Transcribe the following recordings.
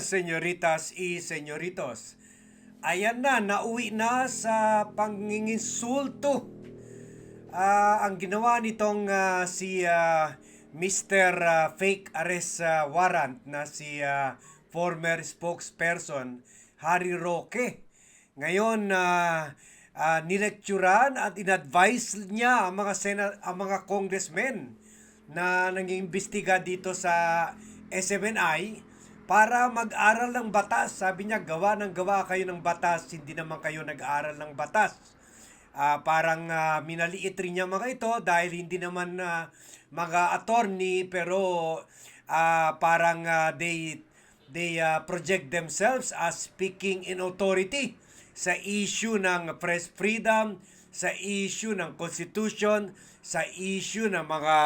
senyoritas y senyoritos. Ayan na, nauwi na sa panginginsulto. Ah, ang ginawa nitong ah, si ah, Mr. Fake Arrest Warrant na si ah, former spokesperson Harry Roque. Ngayon, na uh, nilekturan at inadvise niya ang mga, sena- ang mga congressmen na nang-iimbestiga dito sa SMNI para mag-aral ng batas. Sabi niya, gawa ng gawa kayo ng batas, hindi naman kayo nag-aral ng batas. Ah, parang ah, minaliit rin niya mga ito dahil hindi naman ah, mga attorney pero ah, parang ah, they they ah, project themselves as speaking in authority sa issue ng press freedom, sa issue ng constitution, sa issue ng mga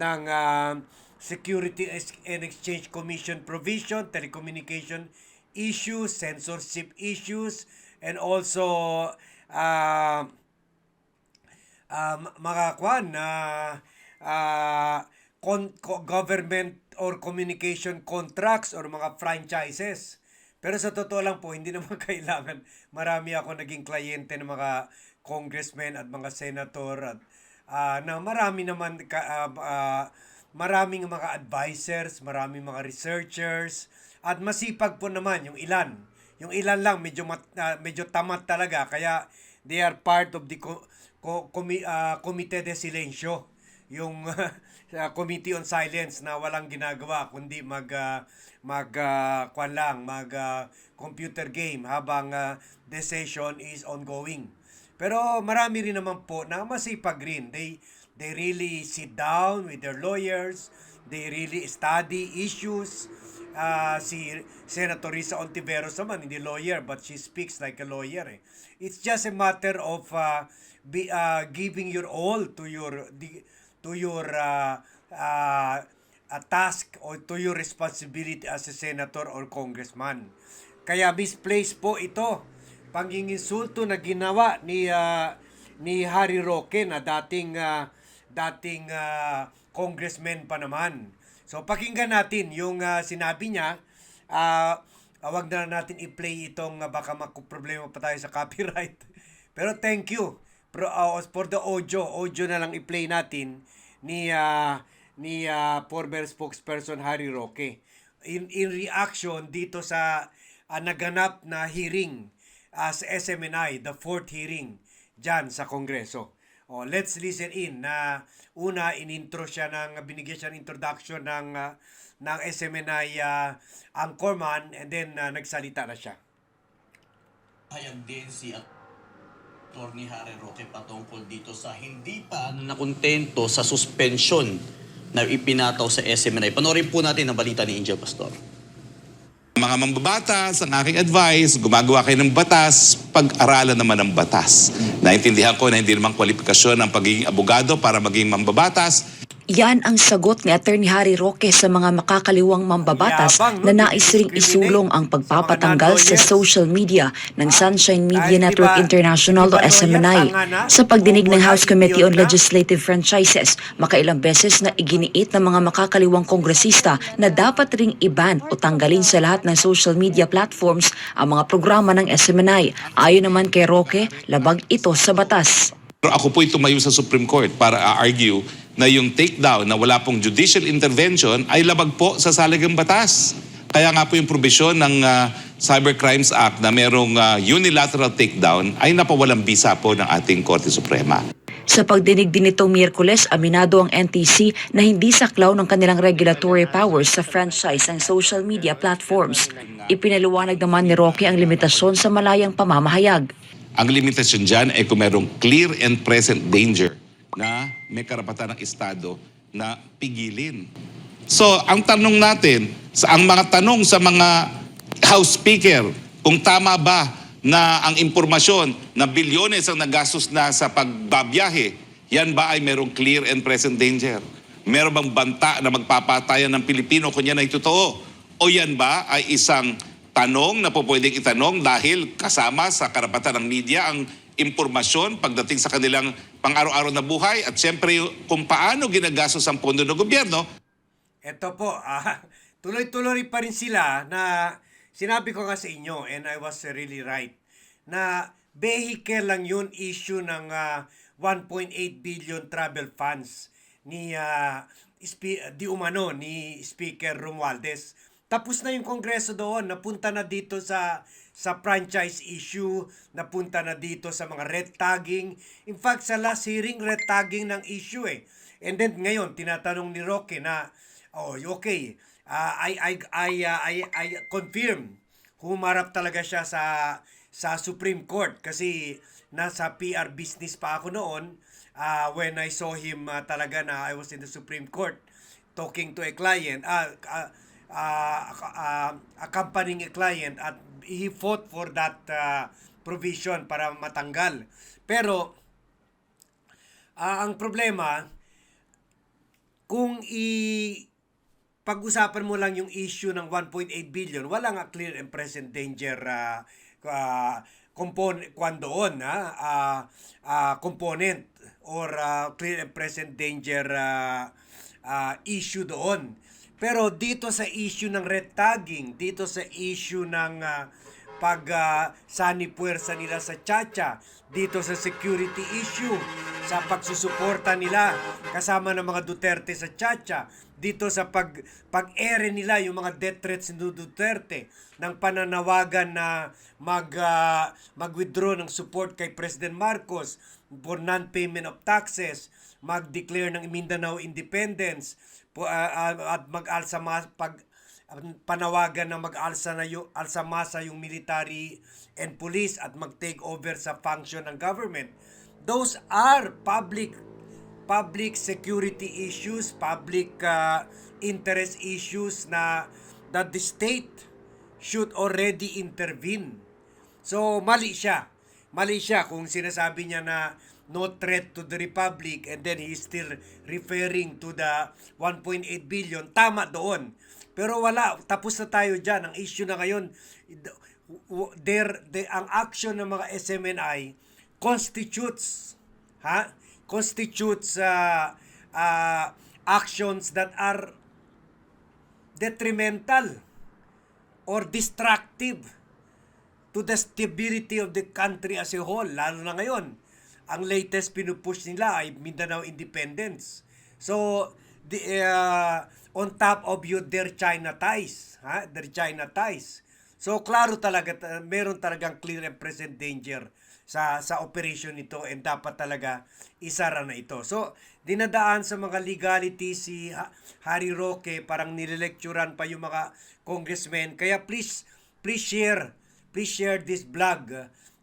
ng ah, Security and Exchange Commission provision, telecommunication issues, censorship issues, and also ah ah, m- mga kwan na ah, con- co- government or communication contracts or mga franchises. Pero sa totoo lang po, hindi naman kailangan. Marami ako naging kliyente ng mga congressmen at mga senator at ah, na marami naman ka, ah, ah, maraming mga advisors, maraming mga researchers at masipag po naman yung ilan. Yung ilan lang medyo mat, ah, medyo tamad talaga kaya they are part of the co- co- comi- ah, Comité de Silencio yung uh, Committee on Silence na walang ginagawa kundi mag ah, mag ah, kwan lang mag ah, computer game habang ah, the session is ongoing. Pero marami rin naman po na masipag rin. They they really sit down with their lawyers, they really study issues. Ah, si Senator Risa Ontiveros naman, hindi lawyer, but she speaks like a lawyer. Eh. It's just a matter of ah, be, ah, giving your all to your to your ah, ah, a task or to your responsibility as a senator or congressman. Kaya misplaced po ito. Panginginsulto na ginawa ni ah, ni Harry Roque na dating ah, dating ah, congressman pa naman. So pakinggan natin yung ah, sinabi niya. Ah, wag na natin i-play itong ah, baka problema pa tayo sa copyright. Pero thank you Pro, ah, for the audio. Audio na lang i-play natin ni ah, ni ah, former spokesperson Harry Roque. In, in reaction dito sa ah, naganap na hearing as SMNI, the fourth hearing dyan sa Kongreso. Oh, let's listen in na una inintro siya ng binigyan siya ng introduction ng ah, ng SMNI uh, anchorman and then ah, nagsalita na siya. Hayag din si Atty. Harry Roque patungkol dito sa hindi pa nakontento sa suspension na ipinataw sa SMNI. Panoorin po natin ang balita ni Angel Pastor. Mga mambabatas, ang aking advice, gumagawa kayo ng batas, pag-aralan naman ng batas. Naintindihan ko na hindi naman kwalifikasyon ang pagiging abogado para maging mambabatas. Yan ang sagot ni Attorney Harry Roque sa mga makakaliwang mambabatas Yabang, na nais ring isulong ang pagpapatanggal sa social media ng Sunshine Media Network International o SMNI. Sa pagdinig ng House Committee on? Legislative Franchises, makailang beses na iginiit ng mga makakaliwang kongresista na dapat ring iban o tanggalin sa lahat ng social media platforms ang mga programa ng SMNI. Ayon naman kay Roque, labag ito sa batas. Pero ako po'y tumayo sa Supreme Court para a-argue na yung takedown na wala pong judicial intervention ay labag po sa saligang batas. Kaya nga po yung provision ng ah, Cyber Crimes Act na merong ah, unilateral takedown ay napawalang bisa po ng ating Korte Suprema. Sa pagdinig din nitong Miyerkules, aminado ang NTC na hindi saklaw ng kanilang regulatory powers sa franchise ang social media platforms. Ipinaliwanag naman ni Roque ang limitasyon sa malayang pamamahayag. Ang limitasyon dyan ay kung merong clear and present danger na may karapatan ng Estado na pigilin. So, ang tanong natin, sa ang mga tanong sa mga House Speaker, kung tama ba na ang impormasyon na bilyones ang nagastos na sa pagbabiyahe, yan ba ay merong clear and present danger? Meron bang banta na magpapatayan ng Pilipino kung yan ay totoo? O yan ba ay isang tanong na po pwedeng itanong dahil kasama sa karapatan ng media ang impormasyon pagdating sa kanilang pang-araw-araw na buhay at siyempre kung paano ginagastos ang pondo ng gobyerno Ito po, ah, tuloy-tuloy pa rin sila na sinabi ko nga sa inyo and I was really right na vehicle lang yun issue ng ah, 1.8 billion travel funds ni spe- di umano ni Speaker Romualdez. Tapos na yung kongreso doon, napunta na dito sa sa franchise issue, napunta na dito sa mga red tagging. In fact, sa last hearing, red tagging ng issue eh. And then ngayon, tinatanong ni Roque na, oh, okay, ah, I, I, I, ah, I, I confirm humarap talaga siya sa sa Supreme Court kasi nasa PR business pa ako noon ah, when I saw him ah, talaga na I was in the Supreme Court talking to a client ah ah, ah, ah, accompanying a client at he fought for that ah, provision para matanggal pero ah, ang problema kung i pag-usapan mo lang yung issue ng 1.8 billion, wala nga clear and present danger uh, uh, component kwan doon ha ah, ah, component or ah, clear and present danger ah, ah, issue doon. Pero dito sa issue ng red tagging, dito sa issue ng ah, pag uh, sani puwersa nila sa Chacha, dito sa security issue, sa pagsusuporta nila kasama ng mga Duterte sa Chacha, dito sa pag pag-ere nila yung mga death threats ni Duterte ng pananawagan na mag ah, mag-withdraw ng support kay President Marcos for non-payment of taxes, mag-declare ng Mindanao independence ah, ah, at mag-alsa pag panawagan na mag-alsa na yung alsa masa yung military and police at mag-take over sa function ng government. Those are public public security issues, public uh, interest issues na that the state should already intervene. So mali siya. Mali siya kung sinasabi niya na no threat to the republic and then he's still referring to the 1.8 billion. Tama doon. Pero wala, tapos na tayo dyan. Ang issue na ngayon, there, the, ang action ng mga SMNI constitutes, ha? Constitutes uh, uh, actions that are detrimental or destructive to the stability of the country as a whole. Lalo na ngayon, ang latest pinupush nila ay Mindanao Independence. So, the, uh, on top of you, their China ties. Ha? Their China ties. So, klaro talaga, ta- meron talagang clear and present danger sa sa operation nito and dapat talaga isara na ito. So, dinadaan sa mga legality si Ha- Harry Roque, parang nilelecturan pa yung mga congressmen. Kaya please, please share, please share this vlog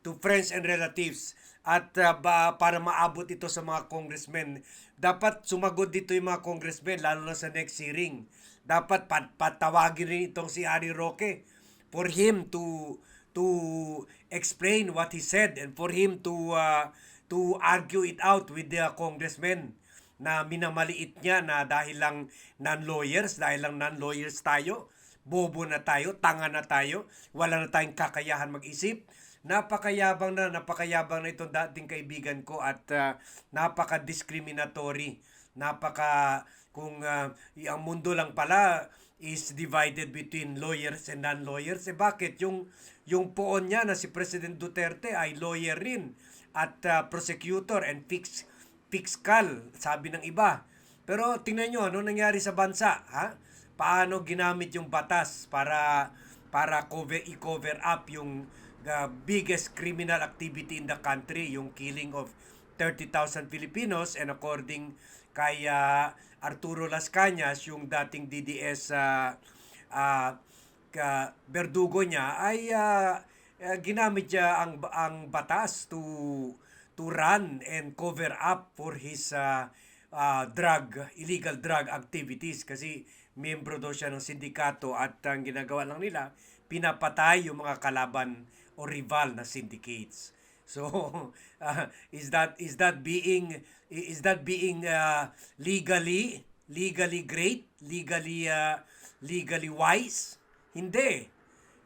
to friends and relatives at uh, ba, para maabot ito sa mga congressmen. Dapat sumagot dito yung mga congressmen, lalo na sa next hearing. Dapat pat patawagin rin itong si Harry Roque for him to to explain what he said and for him to uh, to argue it out with the congressmen na minamaliit niya na dahil lang non-lawyers, dahil lang non-lawyers tayo, bobo na tayo, tanga na tayo, wala na tayong kakayahan mag-isip. Napakayabang na, napakayabang na itong dating kaibigan ko at uh, napaka-discriminatory. Napaka, kung uh, ang mundo lang pala is divided between lawyers and non-lawyers, eh bakit yung, yung poon niya na si President Duterte ay lawyer rin at uh, prosecutor and fix, fiscal, sabi ng iba. Pero tingnan nyo, ano nangyari sa bansa? Ha? Paano ginamit yung batas para para cover i-cover up yung uh, biggest criminal activity in the country, yung killing of 30,000 Filipinos. And according kay uh, Arturo Las Cañas, yung dating DDS uh, uh, berdugo niya ay uh, uh, ginamit niya ang ang batas to to run and cover up for his uh, uh, drug illegal drug activities. Kasi miyembro daw siya ng sindikato at ang ginagawa lang nila pinapatay yung mga kalaban o rival na syndicates. So, uh, is that is that being is that being uh, legally legally great, legally uh, legally wise? Hindi.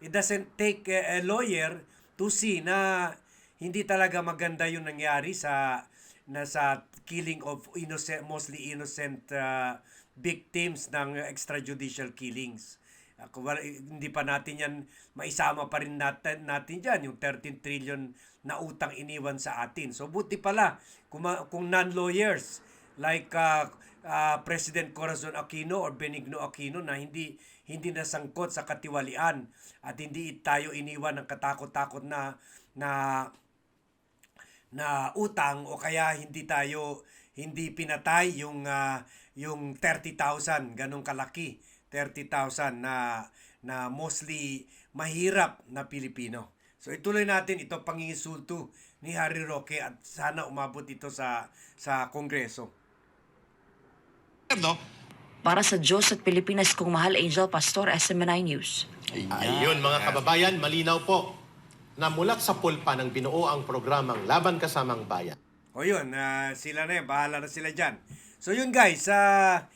It doesn't take a, lawyer to see na hindi talaga maganda yung nangyari sa na sa killing of innocent mostly innocent uh, victims ng extrajudicial killings. Kung wala- hindi pa natin yan maisama pa rin natin, natin dyan, yung 13 trillion na utang iniwan sa atin. So buti pala kung, kung non-lawyers like ah, ah, President Corazon Aquino or Benigno Aquino na hindi hindi nasangkot sa katiwalian at hindi tayo iniwan ng katakot-takot na na na utang o kaya hindi tayo hindi pinatay yung ah, yung 30,000 ganong kalaki 30,000 na na mostly mahirap na Pilipino. So ituloy natin ito pangingisulto ni Harry Roque at sana umabot ito sa sa Kongreso. No? Para sa Diyos at Pilipinas kung mahal Angel Pastor, SMNI News. Ayun mga kababayan, malinaw po na mulat sa pulpa ng binuo ang programang Laban Kasamang Bayan. O yun, ah, sila na yun, bahala na sila dyan. So yun guys, ah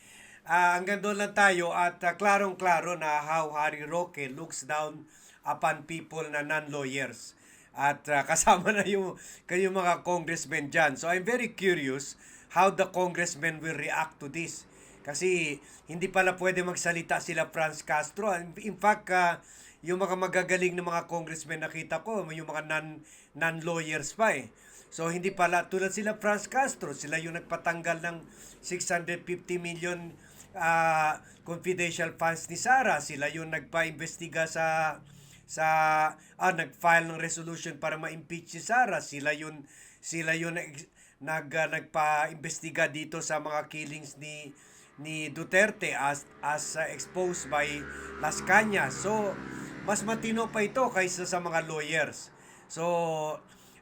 ah, hanggang doon lang tayo at ah, klarong-klaro na how Harry Roque looks down upon people na non-lawyers. At ah, kasama na yung kayong mga congressmen dyan. So I'm very curious how the congressmen will react to this. Kasi hindi pala pwede magsalita sila Franz Castro. In fact, ah, yung mga magagaling na mga congressmen nakita ko, yung mga non, non-lawyers pa eh. So hindi pala tulad sila Franz Castro, sila yung nagpatanggal ng 650 million ah, confidential funds ni Sara, sila yung nagpa-imbestiga sa sa ah, nag-file ng resolution para ma-impeach si Sara, sila yung sila yung nag, nag ah, nagpa-imbestiga dito sa mga killings ni ni Duterte as as uh, exposed by Las Cañas. So mas matino pa ito kaysa sa mga lawyers. So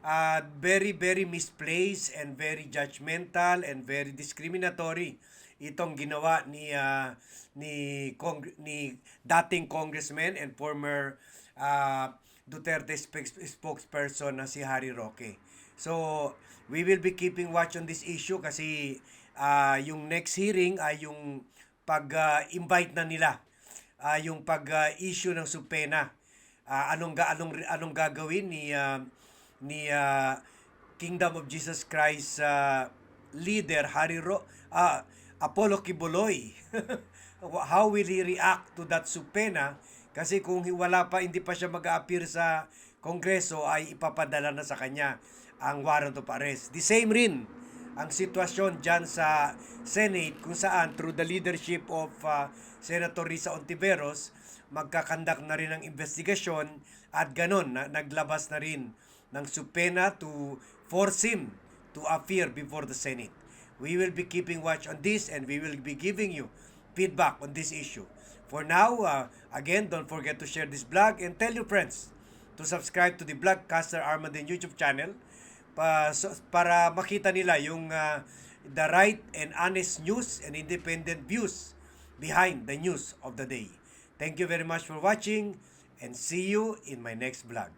uh, very very misplaced and very judgmental and very discriminatory itong ginawa ni uh, ni Cong- ni dating congressman and former uh, Duterte spokes- spokesperson na si Harry Roque. So, we will be keeping watch on this issue kasi ah, yung next hearing ay yung pag-invite na nila ah, yung pag-issue ng subpena. Ah, anong ga anong anong gagawin ni ah, ni ah, Kingdom of Jesus Christ ah, leader Harry Ro ah, Apollo Kibuloy. How will he react to that subpena? Kasi kung wala pa, hindi pa siya mag-appear sa Kongreso, ay ipapadala na sa kanya ang warrant of arrest. The same rin ang sitwasyon dyan sa Senate kung saan through the leadership of uh, Senator Risa Ontiveros, magkakandak na rin ng investigasyon at ganon, na, naglabas na rin ng subpena to force him to appear before the Senate. We will be keeping watch on this and we will be giving you feedback on this issue. For now, uh, again, don't forget to share this vlog and tell your friends to subscribe to the Vlogcaster Armadin YouTube channel pa, so, para makita nila yung uh, the right and honest news and independent views behind the news of the day. Thank you very much for watching and see you in my next vlog.